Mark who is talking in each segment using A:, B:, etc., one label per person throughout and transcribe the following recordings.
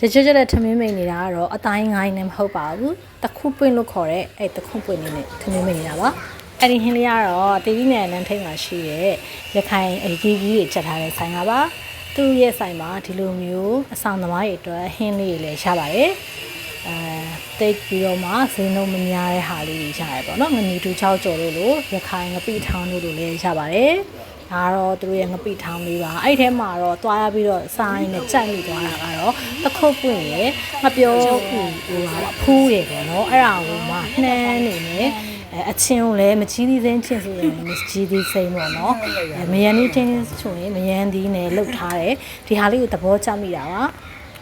A: တချို့ကျတဲ့ထမင်းမိန်နေတာကတော့အတိုင်းငိုင်းနဲ့မဟုတ်ပါဘူးတခုပွင့်လို့ခေါ်တဲ့အဲ့တခုပွင့်လေးနဲ့ထမင်းမိန်နေတာပါအဲ့ဒီဟင်းလေးကတော့တီတီနယ်လမ်းထိပ်မှာရှိတဲ့ရခိုင်အကြီးကြီးတွေချက်ထားတဲ့ဆိုင်ကပါသူ့ရဲ့ဆိုင်မှာဒီလိုမျိုးအဆောင်သမားတွေအတွက်ဟင်းလေးတွေလည်းရပါတယ်အဲတိတ်ပြီးတော့မှဈေးနှုန်းမများတဲ့ဟာလေးတွေရတယ်ပေါ့နော်ငနီတူ6ကျော်လို့လို့ရခိုင်ငပိထောင်းလို့လို့လည်းရပါတယ် ဒါကတော့သူတို့ရဲ့ငပိထောင်းလေးပါအဲ့ဒီထဲမှာတော့တွားပြီးတော့စားရင်းနဲ့ကြိုက်မိသွားတာကတော့တစ်ခုတ်ပွင့်ရယ်ငပြောဟိုဟိုပါဖူးရယ်ပေါ့နော်အဲ့ဒါကိုမှနှမ်းနေနေအဲအချင်းကိုလည်းမကြီးသေးစင်းချင်းဆိုရင်မကြီးသေးစိမ့်ပေါ့နော်အဲမယန်နီချင်းဆိုရင်မယန်ဒီနဲ့လှုပ်ထားတယ်ဒီဟာလေးကိုသဘောကျမိတာပါ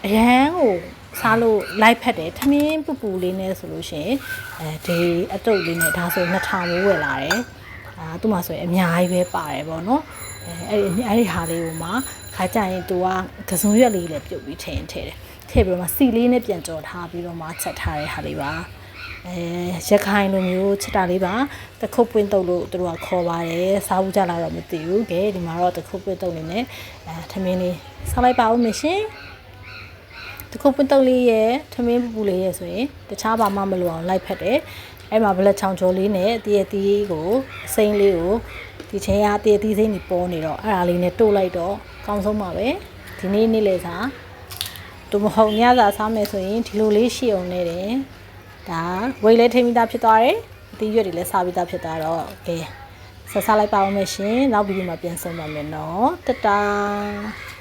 A: အရန်ကိုစားလို့လိုက်ဖက်တယ်ထမင်းပူပူလေးနဲ့ဆိုလို့ရှိရင်အဲဒီအတုပ်လေးနဲ့ဒါဆို2000မိုးဝယ်လာတယ်အာ သူ့မှာဆိုရင်အများကြီးပဲပါတယ်ပေါ့နော်အဲအဲ့ဒီအဲ့ဒီဟာလေးကိုမှခါကြရင်သူကကစုံရွက်လေးလည်းပြုတ်ပြီးထည့်ရင်ထည့်တယ်ထည့်ပြီးတော့မှစီလေးနဲ့ပြန်ကြော်ထားပြီးတော့မှချက်ထားတဲ့ဟာလေးပါအဲရခိုင်လိုမျိုးချက်တာလေးပါတခုတ်ပွင့်တုပ်လို့သူတို့ကခေါ်ပါတယ်စားဘူးကြလားတော့မသိဘူးကဲဒီမှာတော့တခုတ်ပွင့်တုပ်နေနဲ့အဲထမင်းလေးစားလိုက်ပါဦးမရှင် တခုပွင့်တုပ်လေးရဲ့ထမင်းပူပူလေးရဲ့ဆိုရင်တခြားဘာမှမလိုအောင်လိုက်ဖက်တယ်အဲ့မှာဘလက်ချောင်ကျော်လေးနဲ့တည့်ရတီးကိုအစိမ်းလေးကိုဒီချင်းရတည့်ရတီးစိမ်းကြီးပေါ်နေတော့အဲ့ဒါလေးနဲ့တို့လိုက်တော့ကောင်းဆုံးပါပဲဒီနေ့နေ့လေစားတို့မဟုတ်ညစာစားမယ်ဆိုရင်ဒီလိုလေးရှိအောင်နေတယ်ဒါဝိတ်လေးထိမိသားဖြစ်သွားတယ်အသီးရွက်တွေလည်းစားပြီးသားဖြစ်သွားတော့ကဲဆက်စားလိုက်ပါဦးမယ်ရှင်နောက်ဗီဒီယိုမှာပြန်ဆုံပါမယ်နော်တတား